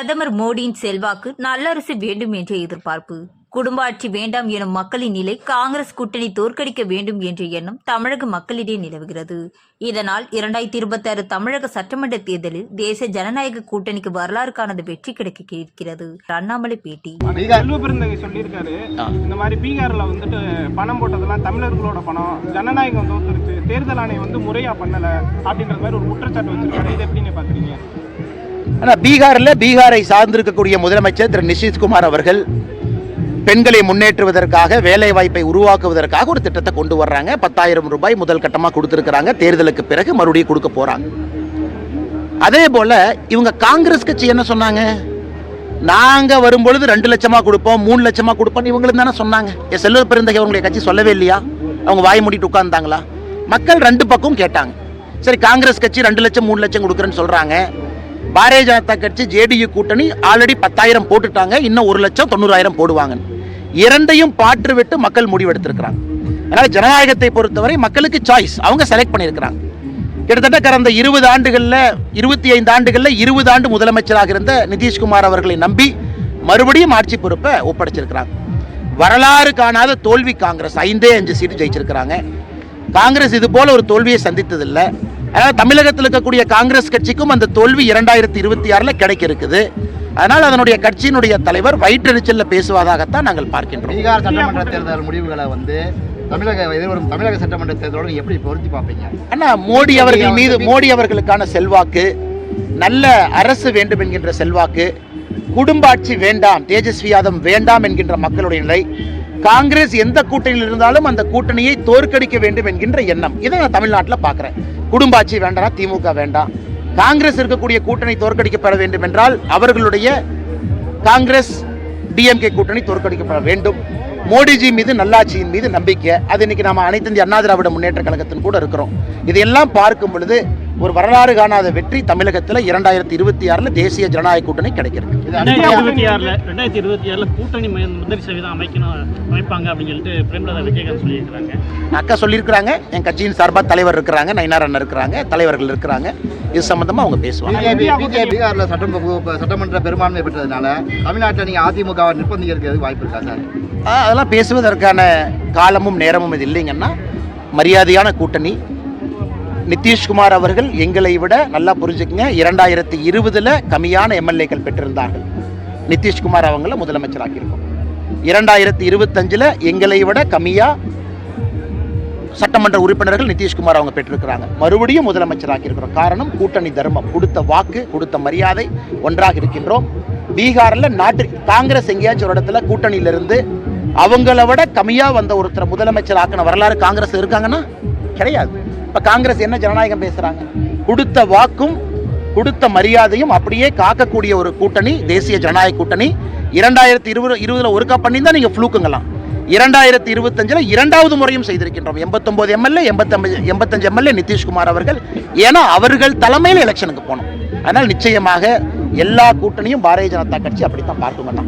பிரதமர் மோடியின் செல்வாக்கு நல்லரசு வேண்டும் என்ற எதிர்பார்ப்பு. குடும்ப ஆட்சி வேண்டாம் எனும் மக்களின் நிலை காங்கிரஸ் கூட்டணி தோற்கடிக்க வேண்டும் என்ற எண்ணம் தமிழக மக்களிடையே நிலவுகிறது. இதனால் இரண்டாயிரத்தி இருபத்தாறு தமிழக சட்டமன்ற தேர்தலில் தேசிய ஜனநாயக கூட்டணிக்கு வரலாறு காணாத வெற்றி கிடைக்க இருக்கிறது அண்ணாமலை பேட்டி. சொல்லியிருக்காரு. இந்த மாதிரி பீகார்ல வந்துட்டு பணம் போட்டதெல்லாம் தமிழர்களோட பணம் ஜனநாயகம் தோத்துருச்சு தேர்தல் ஆணையம் வந்து முறையா பண்ணல அப்படின்ற மாதிரி ஒரு குற்றச்சாட்டு வச்சிருக்காரு. இதை எப்படி நீங்க பாக்குறீங்க? ஆனால் பீகாரில் பீகாரை சார்ந்திருக்கக்கூடிய முதலமைச்சர் திரு. நிஷித்குமார் அவர்கள் பெண்களை முன்னேற்றுவதற்காக வேலை வாய்ப்பை உருவாக்குவதற்காக ஒரு திட்டத்தை கொண்டு வர்றாங்க. பத்தாயிரம் ரூபாய் முதல் கட்டமாக கொடுத்துருக்குறாங்க. தேர்தலுக்கு பிறகு மறுபடியும் கொடுக்க போறாங்க. அதே போல இவங்க காங்கிரஸ் கட்சி என்ன சொன்னாங்க? நாங்கள் வரும்பொழுது ரெண்டு லட்சமாக கொடுப்போம் மூணு லட்சமாக கொடுப்போம் இவங்களும் தானே சொன்னாங்க. என் செல்வ பெருந்தகை அவங்களுடைய கட்சி சொல்லவே இல்லையா? அவங்க வாய் மூடிட்டு உட்கார்ந்தாங்களா? மக்கள் ரெண்டு பக்கம் கேட்டாங்க. சரி காங்கிரஸ் கட்சி ரெண்டு லட்சம் மூணு லட்சம் கொடுக்குறேன்னு சொல்கிறாங்க பாரதிய ஜனதா கட்சி ஜேடியு கூட்டணி ஆல்ரெடி பத்தாயிரம் போட்டுட்டாங்க. இன்னும் ஒரு லட்சம் தொண்ணூறாயிரம் போடுவாங்க. இரண்டையும் பாற்று விட்டு மக்கள் முடிவெடுத்திருக்கிறாங்க. அதனால் ஜனநாயகத்தை பொறுத்தவரை மக்களுக்கு சாய்ஸ் அவங்க செலக்ட் பண்ணியிருக்கிறாங்க. கிட்டத்தட்ட கடந்த இருபது ஆண்டுகளில் இருபத்தி ஐந்து ஆண்டுகளில் இருபது ஆண்டு முதலமைச்சராக இருந்த நிதிஷ்குமார் அவர்களை நம்பி மறுபடியும் ஆட்சி பொறுப்பை ஒப்படைச்சிருக்கிறாங்க. வரலாறு காணாத தோல்வி காங்கிரஸ் ஐந்தே அஞ்சு சீட்டு ஜெயிச்சிருக்கிறாங்க. காங்கிரஸ் இது போல் ஒரு தோல்வியை சந்தித்ததில்லை. அதனால் தமிழகத்தில் இருக்கக்கூடிய காங்கிரஸ் கட்சிக்கும் அந்த தோல்வி இரண்டாயிரத்தி இருபத்தி ஆறில் கிடைக்க இருக்குது அதனால் அதனுடைய கட்சியினுடைய தலைவர் வயிற்றெரிச்சலில் பேசுவதாகத்தான் நாங்கள் பார்க்கின்றோம். பீகார் சட்டமன்ற தேர்தல் முடிவுகளை வந்து தமிழக எதிர்வரும் தமிழக சட்டமன்ற தேர்தலோடு எப்படி பொருத்தி பார்ப்பீங்க? அண்ணா மோடி அவர்கள் மீது மோடி அவர்களுக்கான செல்வாக்கு நல்ல அரசு வேண்டும் என்கின்ற செல்வாக்கு குடும்ப ஆட்சி வேண்டாம் தேஜஸ்வி யாதவ் வேண்டாம் என்கின்ற மக்களுடைய நிலை காங்கிரஸ் எந்த கூட்டணியில் இருந்தாலும் அந்த கூட்டணியை தோற்கடிக்க வேண்டும் என்கின்ற எண்ணம். இதை நான் தமிழ்நாட்டில் பார்க்குறேன். குடும்ப ஆட்சி வேண்டாம் திமுக வேண்டாம். காங்கிரஸ் இருக்கக்கூடிய கூட்டணி தோற்கடிக்கப்பட வேண்டும் என்றால் அவர்களுடைய காங்கிரஸ் டிஎம்கே கூட்டணி தோற்கடிக்கப்பட வேண்டும். மோடிஜி மீது நல்லாட்சியின் மீது நம்பிக்கை. அது இன்னைக்கு நம்ம அனைத்து இந்திய அண்ணா திராவிட முன்னேற்ற கழகத்தின் கூட இருக்கிறோம். இதையெல்லாம் பார்க்கும் பொழுது ஒரு வரலாறு காணாத வெற்றி தமிழகத்தில் இரண்டாயிரத்தி இருபத்தி ஆறில் தேசிய ஜனநாயக கூட்டணி கிடைக்கிறது. ரெண்டாயிரத்தி இருபத்தி ஆறுல ரெண்டாயிரத்தி இருபத்தி ஆறுல கூட்டணி முதல் சதவீதம் அமைக்கணும் அமைப்பாங்க அப்படின்னு சொல்லிட்டு பிரேமலதா விஜயகாந்த் சொல்லியிருக்கிறாங்க. அக்கா சொல்லியிருக்கிறாங்க. என் கட்சியின் சார்பாக தலைவர் இருக்கிறாங்க நயினார் அண்ணன் இருக்கிறாங்க தலைவர்கள் இருக்கிறாங்க. இது சம்பந்தமா அவங்க பேசுவாங்க. பீகார்ல சட்டம் சட்டமன்ற பெரும்பான்மை பெற்றதுனால தமிழ்நாட்டில் நீங்க அதிமுகவை நிர்பந்திக்கிறதுக்கு வாய்ப்பு இருக்கா சார்? அதெல்லாம் பேசுவதற்கான காலமும் நேரமும் இது இல்லைங்கன்னா மரியாதையான கூட்டணி நிதிஷ்குமார் அவர்கள் எங்களை விட நல்லா புரிஞ்சுக்கங்க. இரண்டாயிரத்தி இருபதில் கம்மியான எம்எல்ஏக்கள் பெற்றிருந்தார்கள். நிதிஷ்குமார் அவங்கள முதலமைச்சராக்கியிருக்கோம். இரண்டாயிரத்தி இருபத்தஞ்சில் எங்களை விட கம்மியாக சட்டமன்ற உறுப்பினர்கள் நிதிஷ்குமார் அவங்க பெற்றிருக்கிறாங்க. மறுபடியும் முதலமைச்சராக்கியிருக்கிறோம். காரணம் கூட்டணி தர்மம். கொடுத்த வாக்கு கொடுத்த மரியாதை ஒன்றாக இருக்கின்றோம். பீகாரில் நாட்டு காங்கிரஸ் எங்கேயாச்சும் ஒரு இடத்துல கூட்டணியிலிருந்து அவங்கள விட கம்மியாக வந்த ஒருத்தரை முதலமைச்சர் ஆக்கின வரலாறு காங்கிரஸ் இருக்காங்கன்னா கிடையாது. இப்போ காங்கிரஸ் என்ன ஜனநாயகம் பேசுகிறாங்க கொடுத்த வாக்கும் கொடுத்த மரியாதையும் அப்படியே காக்கக்கூடிய ஒரு கூட்டணி தேசிய ஜனநாயக கூட்டணி. இரண்டாயிரத்தி இருபது இருபதில் ஒருக்கா பண்ணியிருந்தால் நீங்கள் ஃப்ளூக்குங்கலாம் இரண்டாயிரத்தி இருபத்தஞ்சில் இரண்டாவது முறையும் செய்திருக்கின்றோம். எண்பத்தொம்போது எம்எல்ஏ எண்பத்தஞ்சு எண்பத்தஞ்சு எம்எல்ஏ நிதிஷ்குமார் அவர்கள். ஏன்னா அவர்கள் தலைமையில் எலெக்ஷனுக்கு போனோம். அதனால் நிச்சயமாக எல்லா கூட்டணியும் பாரதிய ஜனதா கட்சி அப்படித்தான் பார்க்குங்கண்ணா.